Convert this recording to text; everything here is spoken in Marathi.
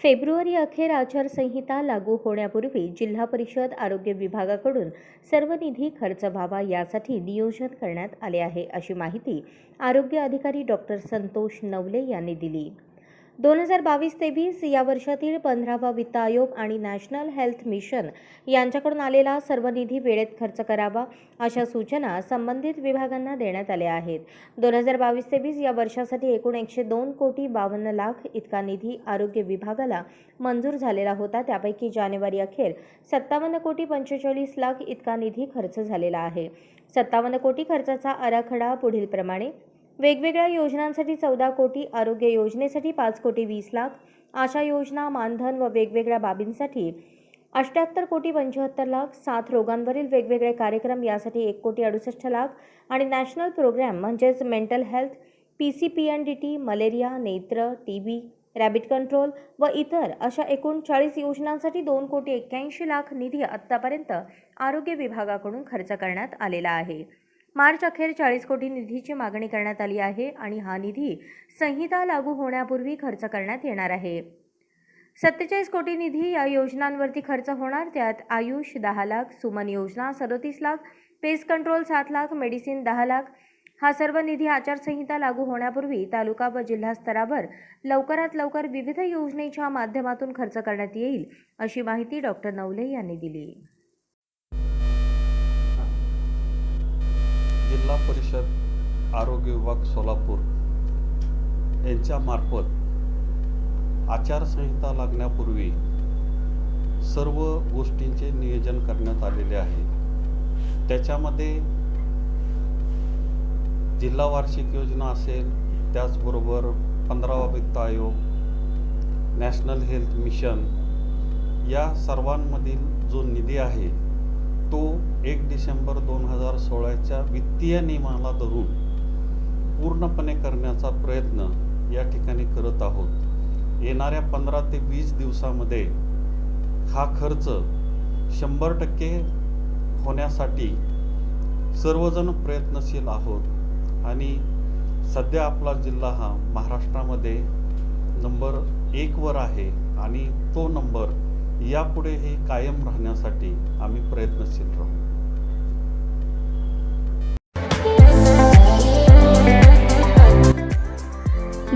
फेब्रुवारी अखेर आचारसंहिता लागू होण्यापूर्वी जिल्हा परिषद आरोग्य विभागाकडून सर्व निधी खर्च व्हावा यासाठी नियोजन करण्यात आले आहे अशी माहिती आरोग्य अधिकारी डॉक्टर संतोष नवले यांनी दिली. दोन हजार बावीस तेवीस या वर्षातील पंधरावा वित्त आयोग आणि नॅशनल हेल्थ मिशन यांच्याकडून आलेला सर्व निधी वेळेत खर्च करावा अशा सूचना संबंधित विभागांना देण्यात आल्या आहेत. दोन हजार बावीस तेवीस या वर्षासाठी एकूण एकशे दोन कोटी बावन्न लाख इतका निधी आरोग्य विभागाला मंजूर झालेला होता. त्यापैकी जानेवारी अखेर सत्तावन्न कोटी पंचेचाळीस लाख इतका निधी खर्च झालेला आहे. सत्तावन्न कोटी खर्चाचा आराखडा पुढीलप्रमाणे वेगवेगळ्या योजनांसाठी चौदा कोटी आरोग्य योजनेसाठी पाच कोटी वीस लाख. आशा योजना मानधन व वेगवेगळ्या बाबींसाठी अष्ट्याहत्तर कोटी पंच्याहत्तर लाख. सात रोगांवरील वेगवेगळे कार्यक्रम यासाठी एक कोटी अडुसष्ट लाख. आणि नॅशनल प्रोग्रॅम म्हणजेच mental health P C P N D T malaria नेत्र टी बी रॅबिट कंट्रोल व इतर अशा एकूण चाळीस योजनांसाठी दोन कोटी एक्क्याऐंशी लाख निधी आत्तापर्यंत आरोग्य विभागाकडून खर्च करण्यात आलेला आहे. मार्च अखेर चाळीस कोटी निधीची मागणी करण्यात आली आहे आणि हा निधी संहिता लागू होण्यापूर्वी खर्च करण्यात येणार आहे. सत्तेचाळीस कोटी निधी या योजनांवरती खर्च होणार. त्यात आयुष दहा लाख सुमन योजना सदोतीस लाख पेस्ट कंट्रोल सात लाख मेडिसिन दहा लाख. हा सर्व निधी आचारसंहिता लागू होण्यापूर्वी तालुका व जिल्हा स्तरावर लवकरात लवकर विविध योजनेच्या माध्यमातून खर्च करण्यात येईल अशी माहिती डॉक्टर नवले यांनी दिली. जिल्हा परिषद आरोग्य विभाग सोलापूर यांच्यामार्फत आचारसंहिता लागण्यापूर्वी सर्व गोष्टींचे नियोजन करण्यात आलेले आहे. त्याच्यामध्ये जिल्हा वार्षिक योजना असेल त्याचबरोबर पंधरावा वित्त आयोग नॅशनल हेल्थ मिशन या सर्वांमधील जो निधी आहे तो एक डिसेंबर दोन हजार सोळाच्या वित्तीय नियमाला धरून पूर्णपणे करण्याचा प्रयत्न या ठिकाणी करत आहोत. येणाऱ्या पंधरा ते वीस दिवसामध्ये हा खर्च शंभर टक्के होण्यासाठी सर्वजण प्रयत्नशील आहोत आणि सध्या आपला जिल्हा हा महाराष्ट्रामध्ये नंबर एकवर आहे आणि तो नंबर यापुढेही कायम राहण्यासाठी आम्ही प्रयत्नशील राहू.